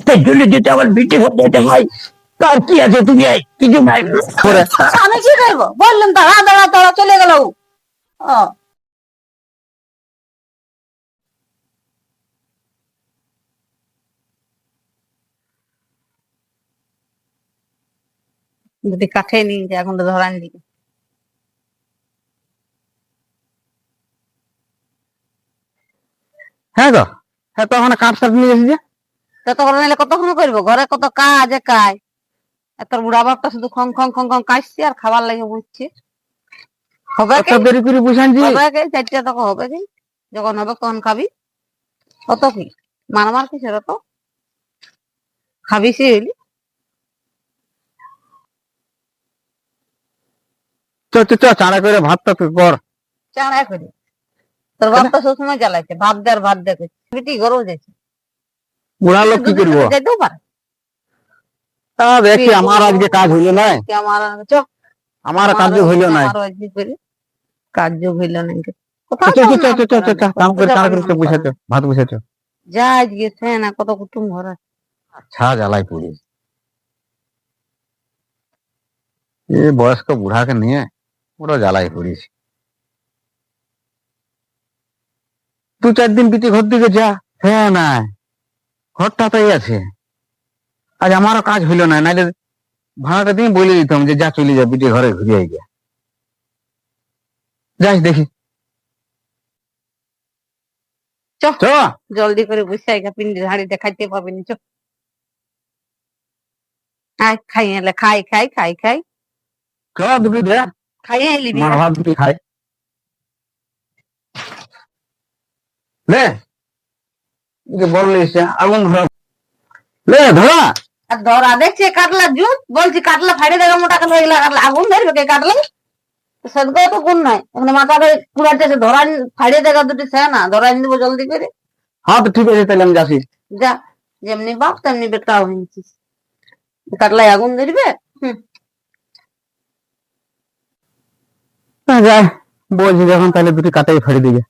তার জন্য যদি আমার বিটি হয় তার কি আছে তুমি কিছু নাই। আমি কি করব? বললাম দাঁড়া দাঁড়া দাঁড়া চলে গেল যদি কাঠে নিয়ে যায় এখন তো ধরান দিকে হ্যাঁ গো হ্যাঁ তো ওখানে কাঠ সাঠ নিয়ে এসেছে। ততক্ষণ নাহলে কতক্ষণ করব? ঘরে কত কাজ কাজ তোর বুড়া বাপটা শুধু খং খং খং খং কাশছে আর খাবার লাগে বুঝছে হবে কি? দেরি করে বুঝানছি হবে কি? চারটে তখন হবে কি? যখন হবে তখন খাবি। কত কি? মারমার কি সেটা তো খাবি সে হইলি? চ চ চ চাড়া করে ভাতটা তুই কর। চাড়া করে। তোর বাপ তো সবসময় জ্বালাইছে। ভাত দে আর ভাত দে করছে। বেটি গরম যাচ্ছে বুড়া লোক কি করব? যেতেও পারে। তা দেখি আমার আজকে কাজ হইল না আমার আমার কাজ হইল না কাজ হইল না কাম করে করে ভাত যা আজকে সে কত কুটুম ঘর। আচ্ছা জ্বালাই এ বয়স্ক বুড়াকে নিয়ে পুরো জ্বালাই পড়িস দু চার দিন বিটি ঘর দিকে যা হ্যাঁ না ঘরটা তাই আছে। আজ আমারও কাজ হইল না নাইলে ভাড়াটা দিয়ে বলে দিতাম যে যা চলে যা বিটি ঘরে ঘুরে আই গিয়া। যাই দেখি। চ। জলদি করে বসে আইগা পিন্ডি হাড়িতে খাইতে পাবি নি চো। আয় খাই এলে খাই খাই খাই খাই। চ দুটি দে। খাই এলি মার ভাত দুটি খাই লে যে আগুন ধরা? লে ধরা? আর ধরা দেখছে কাটলা জুত বলছি কাটলা ফাড়ে দেখা মোটা কাটলা এগুলা কাটলা আগুন ধরবে কে কাটলা সদগাও তো কোন নাই এখানে পুরাতেছে ধরা ফাড়ে দেখা দুটি সে না ধরা জলদি করে। হ্যাঁ তো ঠিক আছে তাহলে আমি যাচ্ছি। যা যেমনি বাপ তেমনি বেটা হয়েছিস কাটলাই আগুন ধরবে হুম। যাই বলছি যখন তাহলে দুটি কাটাই ফেলে দিবে।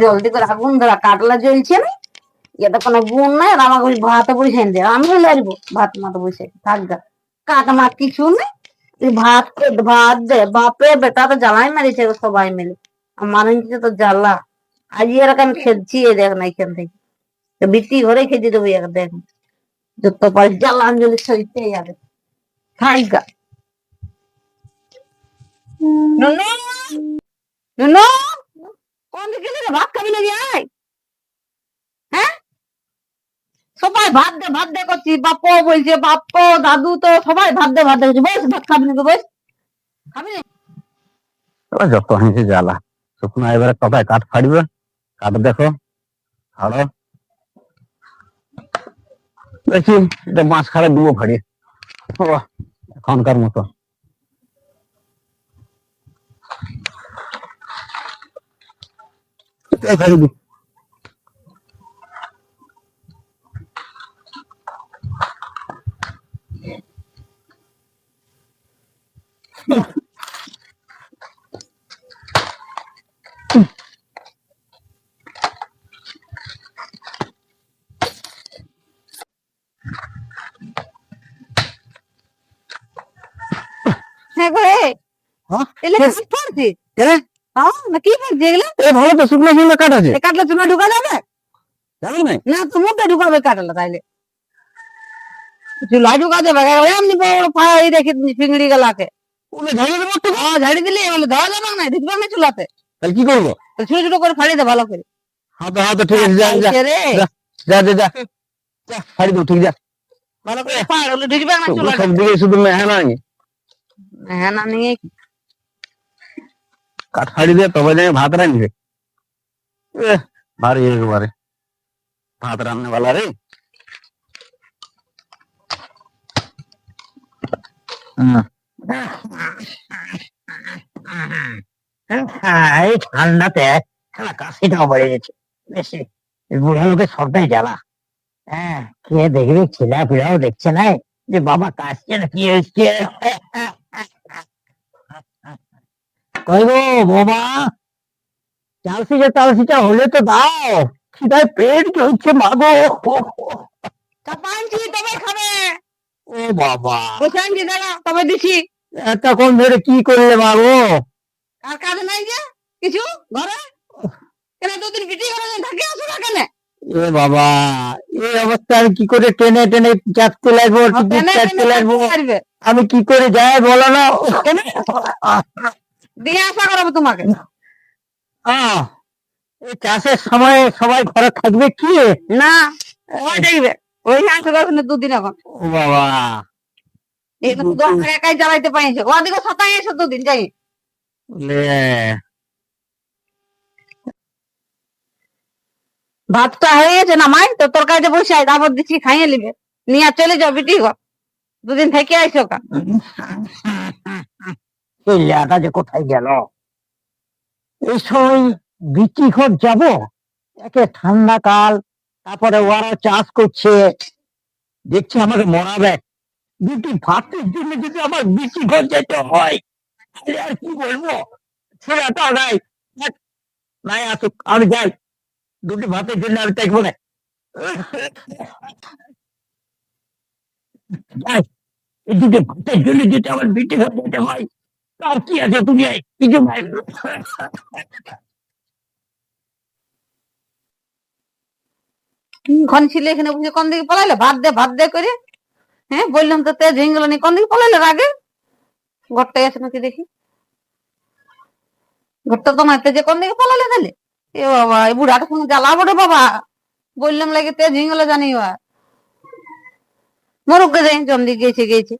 জলদি করে আগুন ধরা কাটলা জ্বলছে না এটা কোনো গুণ নাই আর আমাকে ওই ভাতে বসে দে। আমি লাইব ভাত মাতে বসে থাক। কাট মাত কিছু নেই। ভাত ভাত দে বাপে বেটা তো জ্বালাই মারিছে সবাই মিলে। আমার তো জ্বালা। আজ এরকম খেলছি দেখ না এখান থেকে। তো বিটি ঘরে খেতে দেবো দেখ। যত পারিস জ্বালা আঞ্জলি সইতে যাবে থাক গা নুনু! নুনু! কোন দিকে ভাত খাবি না আয়। হ্যাঁ? সবাই ভাত দে ভাত দে করছি। বাপ্প বলছে বাপ্প দাদু তো সবাই ভাত দে ভাত দে করছে। বস, ভাত খাবি না বস। খাবি না যত হয়েছে জ্বালা। শুকনো এবারে কটায় কাঠ ফাড়বে? কাঠ দেখো। ছাড়ো দেখি, এটা মাছ খাড়ে দিব ফাড়ি এখনকার মতো। এই ফাড়ি দি। হ্যাঁ করে হ্যাঁ? কি করছি এগুলো ভালো তো শুকনো শুকনো কাঠ আছে। কাটলে তুমি ঢুকা যাবে? না। না তোমাকে ঢুকাবে কাটলে তাইলে। চুলাই ঢুকা এমনি রেখে গেলাকে। দেবো একটু। হ্যাঁ ঝাড়ি দিলে বলে ধরা যাবে না ঢুকবে না চুলাতে। তাহলে কি করব? ছোট ছোট করে ফাড়ি দে ভালো করে। হাতে হাতে ঠিক আছে যা যা। যা। যা যা যা। যা ফাড়ি দেবো ঠিক যা। ভালো করে পাড় হলে ঢুকবে না চুলাতে। সব দিকে শুধু মেহানা নাকি হ্যাঁ না নিয়ে কি? কাঠ দিয়ে তবে যাই ভাত রাঁধবে। ভারী একবারে। ভাত রান্না वाला রে। হ্যাঁ। এই ঠান্ডাতে খেলা কাশিটাও বেড়ে গেছে। বেশি বুড়া লোকের সবটাই জ্বালা। হ্যাঁ কে দেখবে ছেলা পিড়াও দেখছে না যে বাবা কাশছে না কি হচ্ছে কই গো বাবা চালসিটা চালসিটা হলে তো দাও। খিদায় পেট চলছে মাগো তবে খাবে। ও বাবা। দাঁড়া তবে দিছি। এতক্ষণ ধরে কি করলে মাগো আর কাজ নাই যে? কিছু? ঘরে? কেন দুদিন বিটি ঘরে থাকে আসো না কেন? এ বাবা এই অবস্থা আমি কি করে টেনে টেনে চাটতে লাগবো চাটতে লাগবো? আমি কি করে যাই বলো না। দিয়ে আসা করাবো তোমাকে। এই চাষের সময় সবাই ঘরে থাকবে কি? না ওই দেখবে। ওই আসো করবে না দুদিন এখন। বাবা। তো একাই জ্বালাইতে পাইছে ওদিকে সাতাই এসো দুদিন যাই। ভাতটা হয়ে গেছে না মাই? তো তোর কাছে বসে আয় তারপর দিচ্ছি খাইয়ে নিবে। নিয়ে চলে যাও বিটি দুদিন থেকে আইসো কা এই লেটা যে কোথায় গেল? এই সময় বিচি ঘর যাব? একে ঠান্ডা কাল, তারপরে ওরা চাষ করছে। দেখছি আমাকে মরাবে দুটি ভাতের জন্য যদি আমার বিচি ঘর যেতে হয়, তাহলে আর কি বলব? ছেলেটা নাই। নাই, আসুক, আমি যাই। দুটি ভাতের জন্য আমি দেখব না দুটি ভাতের জন্য যদি আমার বিচি ঘর যেতে হয় তার কি আছে তুমি কিছু খন ছিল এখানে বসে কোন দিকে পলাইলে? ভাত দে ভাত দে করে। হ্যাঁ বললাম তো তেজ হয়ে গেল কোন দিকে পলাইলে আগে ঘরটাই আছে নাকি দেখি। ঘরটা তো নাই তেজে কোন দিকে তাহলে? এ বাবা বুড়াটা কোনো রে বাবা। বললাম লাগে তেজ জানি চন্দি গেছে গেছে।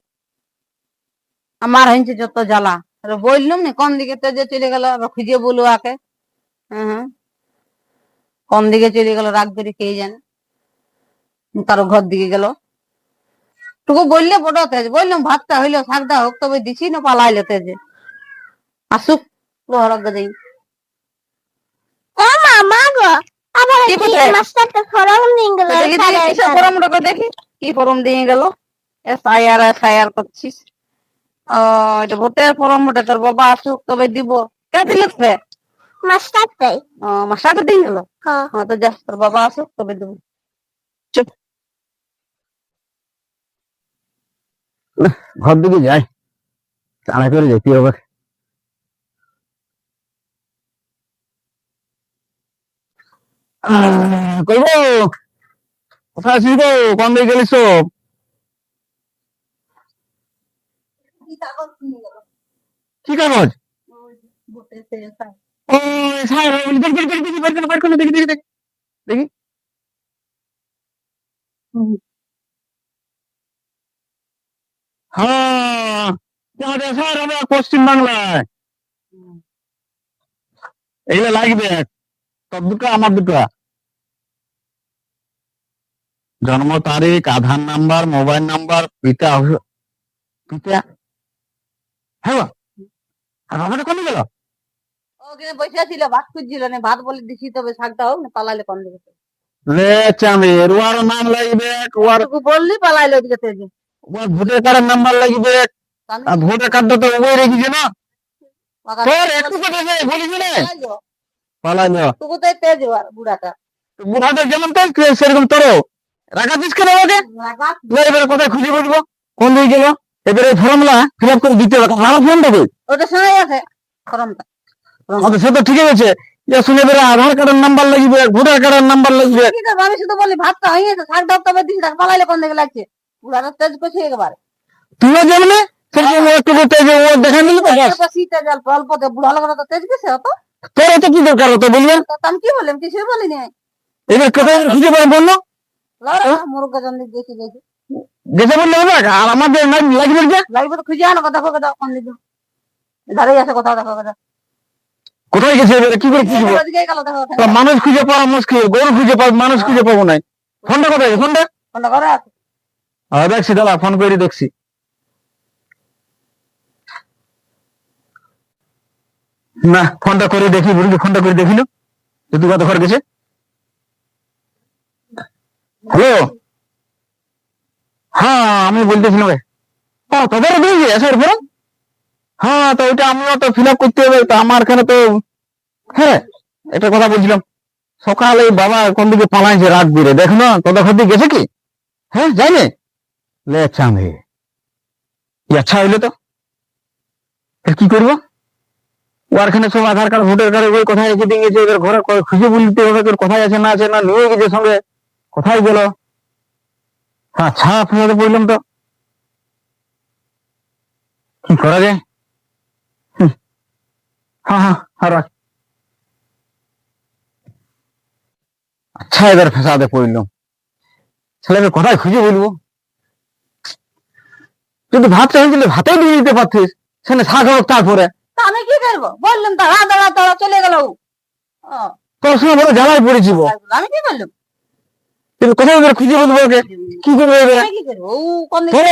আমার হয়েছে যত জ্বালা। আরে বললাম না কোন দিকে তেজে চলে গেল আবার খুঁজে বলো আকে হ্যাঁ হ্যাঁ। কোন দিকে চলে গেল রাগ করে কে জানে? কারও ঘর দিকে গেল। টুকু বললে বড় তেজ বললাম ভাতটা হইল শাকটা হোক তবে দিছি না পালাইলো তেজে। আসুক লোহরজ্ঞ দেই। ও মামা গো আবার কি কি কোথায়? ফরম নিয়ে গেল দেখি দেখি কিসের ফরম দেখি কি ফরম দিয়ে গেল? S I R S I R করছিস। এটা ভোটের ফরম ওটা তোর বাবা আসুক তবে দিব। কে দিলে তবে মাস্টারটাই ও মাসাকে দিয়ে গেল হ্যাঁ তো যা তোর বাবা আসুক তবে দিব। চুপ। ঘর দিকে যাই। তাড়া করে যেতে হবে? আহ, কইব কোথায় আছিস গো? কোন দিকে গেলিস তো? কি কাগজ ও সাই দেখি দেখি দেখি হ্যাঁ স্যার, আমরা পশ্চিম বাংলায় এগুলো লাগবে তোর দুটো আমার দুটো। জন্ম তারিখ, আধার নাম্বার, মোবাইল নাম্বার, পিতা পিতা হ্যাঁ আর বাবাটা কমে গেল ওখানে বসে ছিল ভাত খুঁজছিল না ভাত বলে দিছি তবে শাকটা হোক না পালাইলে কোন দিকে লে চাঁদে ওয়ার নাম লাগবে ওয়ার বললি পালাইলো ওদিকে তেজে ওয়ার ভোটার কার্ডের নাম্বার লাগবে আর ভোটার কার্ডটা তো ওই রেখেছে না? তোর একটু কথা বলিস না। পালাইলো টুকু তাই তেজ আর বুড়াটা। বুড়াটা যেমন তো সেরকম তোরও। রাখা দিস কেন আমাকে? লাগাত না, এবারে কোথায় খুঁজে বসবো? কোন দিকে গেল? এবারে ফর্মুলা ফিল আপ করে দিতে হবে। আমার ফোনটা কই ওটা শোনা আছে? খরমটা আমাদের সে তো ঠিক আছে যে শুনে এবারে আধার কার্ডের নাম্বার লাগবে ভোটার কার্ডের নাম্বার লাগবে। আমি শুধু বলি ভাতটা হয়ে গেছে। শাক ডাক তবে দিছি তাকে পালাইলে কোন দিকে লাগছে? বুড়াটা তেজ করছে একবার। তুইও যেমন সেরকম একটু করতে যে ও দেখা নিলি তো? ব্যাস। শীতে জল অল্পতে বুড়া লোকরা তো তেজ গেছে অত। তোর এত কি দরকার হতো বলবেন তো আমি কি বললাম? কিছুই বলিনি। এবার কোথায় খুঁজে পাবো বলল লড়া মুরগা জন্দি গেছে গেছে গেছে বললে হবে? আর আমাদের না লাগবে যে লাগবে তো খুঁজে আনো কথা কোন দিকে? দাঁড়িয়ে আছে কথা দেখো কথা কোথায় গেছে? কি করে খুঁজবো? মানুষ খুঁজে পাওয়া মুশকিল গরু খুঁজে পাবো মানুষ খুঁজে পাবো নাই। ফোনটা কোথায়? ফোনটা? ঘরে আছে। হ্যাঁ দেখছি দাদা ফোন করে দেখছি। না ফোনটা করে দেখি বুড়ি ফোনটা করে দেখিল যদি কত ঘর গেছে? হ্যালো? হ্যাঁ আমি বলতেছিলাম। ও, তোদের দিয়েছে এসের পরে হ্যাঁ তো ওইটা আমিও তো ফিল আপ করতে হবে, তো আমার এখানে তো হ্যাঁ একটা কথা বলছিলাম। সকালে বাবা কোন দিকে পালাইছে রাত বিরে দেখো না, তোদের ঘর দিকে গেছে কি? হ্যাঁ যায়নি? লে, চাঁদে। আচ্ছা হইল তো। কি করব? এখানে সব আধার কার্ড, ভোটার কার্ড ওই কোথায় দিয়ে গেছে এবার ঘরে খুঁজে বলতে হবে, তোর কোথায় আছে, না আছে, না নিয়ে গেছে সঙ্গে। কোথায় গেল আচ্ছা আপনাদের বললাম তো। কি করা যায়। হ্যাঁ হ্যাঁ আর। আচ্ছা এবার ফেসাদে পড়লাম ছেলেকে কোথায় খুঁজে বলব? যদি ভাত চাইছিলে ভাতে দিয়ে দিতে পারতিস। সেখানে শাক হোক তারপরে। আমি কি করব? বললাম দাঁড়া দাঁড়া দাঁড়া চলে গেল তোর সঙ্গে বড় জ্বালায় পড়েছি আমি কি করলাম? কিন্তু কোথায় এবার খুঁজে বলব ওকে? কি করব এবার?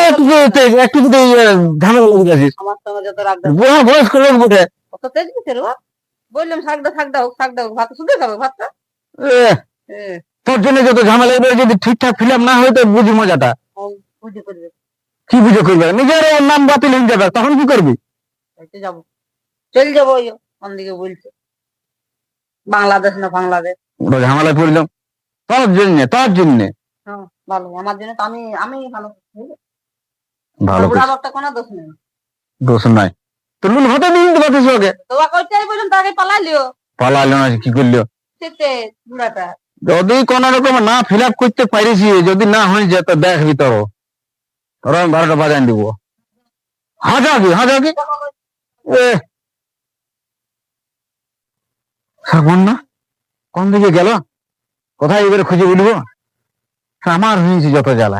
একটু একটু ঝামেলা লেগে বুড়া বয়স্ক লোক বটে বললাম হোক হোক ভাত শুধু খাবে ভাতটা? তোর জন্য যত ঝামেলা এবার যদি ঠিকঠাক ফিল না হয় তো বুঝি মজাটা। ও বুঝে করবে। কি বুঝে করবে? নিজের নাম বাতিল হয়ে যাবে তখন কি করবি? যাব। চল যাব ওই দিকে বলছে। বাংলাদেশ না বাংলাদেশ? বড় ঝামেলা পড়লাম। তোর জন্য তোর জন্য। হ্যাঁ ভালো আমার জন্য তো আমি আমি ভালো ভালো। বাপটা কোনো দোষ নেই। দোষ নাই। তো হতে দিন তো পাতিস ওকে। তোয়া কইতেই বললাম তাকে পালালিও পালালো না কি করল সেতে বুড়াটা। যদি কোন রকম না ফিল আপ করতে পারিস যদি না হয়ে যায় তো দেখ ভিতর। তোর আমি বারোটা বাজান দিব। হ্যাঁ যাবি হ্যাঁ যাবি এ। শ্রাবণ না কোন দিকে গেল? কোথায় এবারে খুঁজে বলব? আমার হয়েছে যত জ্বালা।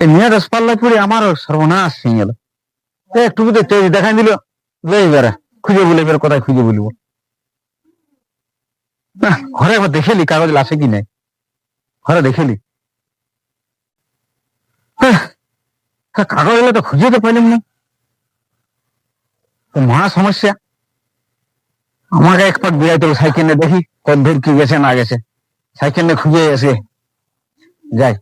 এই মেয়ে দশ পাল্লা পড়ে আমারও সর্বনাশ হয়ে গেল। একটু তো তেজ দেখাই দিল। এবারে খুঁজে বলে এবার কোথায় খুঁজে বলব? না ঘরে একবার দেখেলি কাগজ লাসে কি নেই? ঘরে দেখেলি? হ্যাঁ, কাগজ তো খুঁজে তো পাইলাম না। মহা সমস্যা। আমাকে এক পাক হবে সাইকেল দেখি। কত দূর কি গেছে না গেছে? সাইকেল নিয়ে খুঁজে এসে যাই।